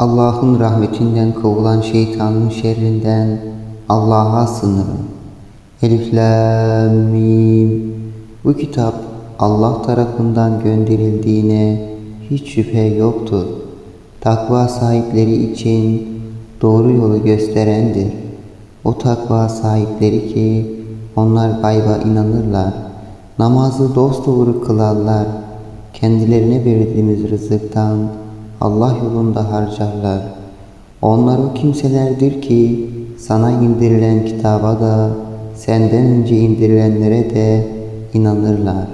Allah'ın rahmetinden kovulan şeytanın şerrinden Allah'a sığınırım. Elif Mim. Bu kitap Allah tarafından gönderildiğine hiç şüphe yoktur. Takva sahipleri için doğru yolu gösterendir. O takva sahipleri ki onlar gayba inanırlar. Namazı dosdoğru kılarlar. Kendilerine verdiğimiz rızıktan Allah yolunda harcarlar. Onlar o kimselerdir ki sana indirilen kitaba da senden önce indirilenlere de inanırlar.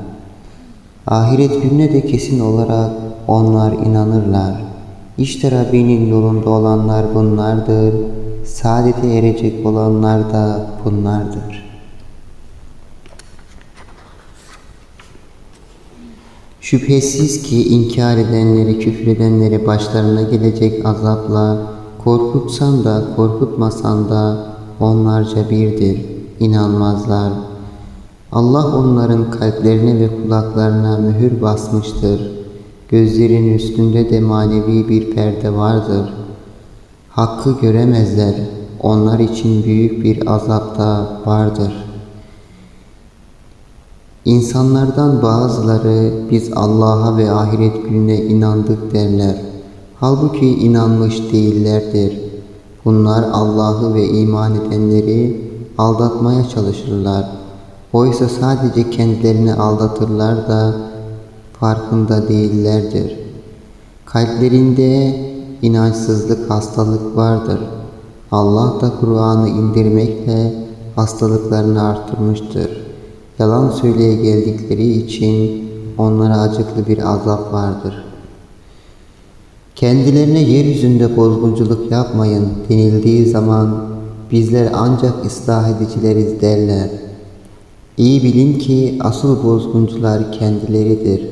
Ahiret gününe de kesin olarak onlar inanırlar. İşte Rabbinin yolunda olanlar bunlardır. Saadete erecek olanlar da bunlardır. Şüphesiz ki inkar edenleri, küfredenleri başlarına gelecek azapla korkutsan da korkutmasan da onlarca birdir. İnanmazlar. Allah onların kalplerine ve kulaklarına mühür basmıştır. Gözlerin üstünde de manevi bir perde vardır. Hakkı göremezler. Onlar için büyük bir azap da vardır. İnsanlardan bazıları biz Allah'a ve ahiret gününe inandık derler. Halbuki inanmış değillerdir. Bunlar Allah'ı ve iman edenleri aldatmaya çalışırlar. Oysa sadece kendilerini aldatırlar da farkında değillerdir. Kalplerinde inançsızlık hastalık vardır. Allah da Kur'an'ı indirmekle hastalıklarını artırmıştır. Yalan söyleye geldikleri için onlara acıklı bir azap vardır. Kendilerine yeryüzünde bozgunculuk yapmayın denildiği zaman bizler ancak ıslah edicileriz derler. İyi bilin ki asıl bozguncular kendileridir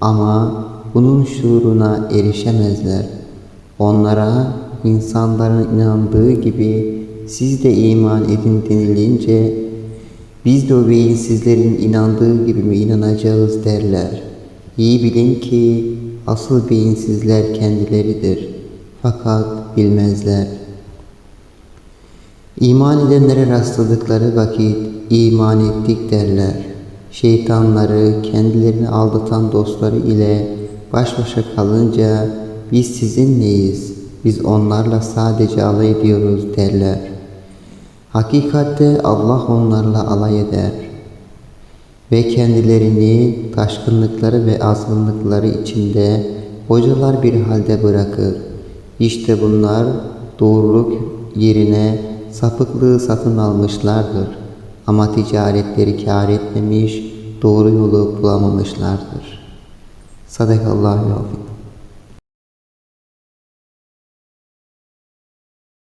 ama bunun şuuruna erişemezler. Onlara insanların inandığı gibi siz de iman edin denilince biz de o beyinsizlerin inandığı gibi mi inanacağız derler. İyi bilin ki asıl beyinsizler kendileridir. Fakat bilmezler. İman edenlere rastladıkları vakit iman ettik derler. Şeytanları kendilerini aldatan dostları ile baş başa kalınca biz sizin neyiz? Biz onlarla sadece alay ediyoruz derler. Hakikatte Allah onlarla alay eder ve kendilerini taşkınlıkları ve azgınlıkları içinde hocalar bir halde bırakır. İşte bunlar doğruluk yerine sapıklığı satın almışlardır. Ama ticaretleri kâr etmemiş, doğru yolu bulamamışlardır. Sadakallahu aleyhi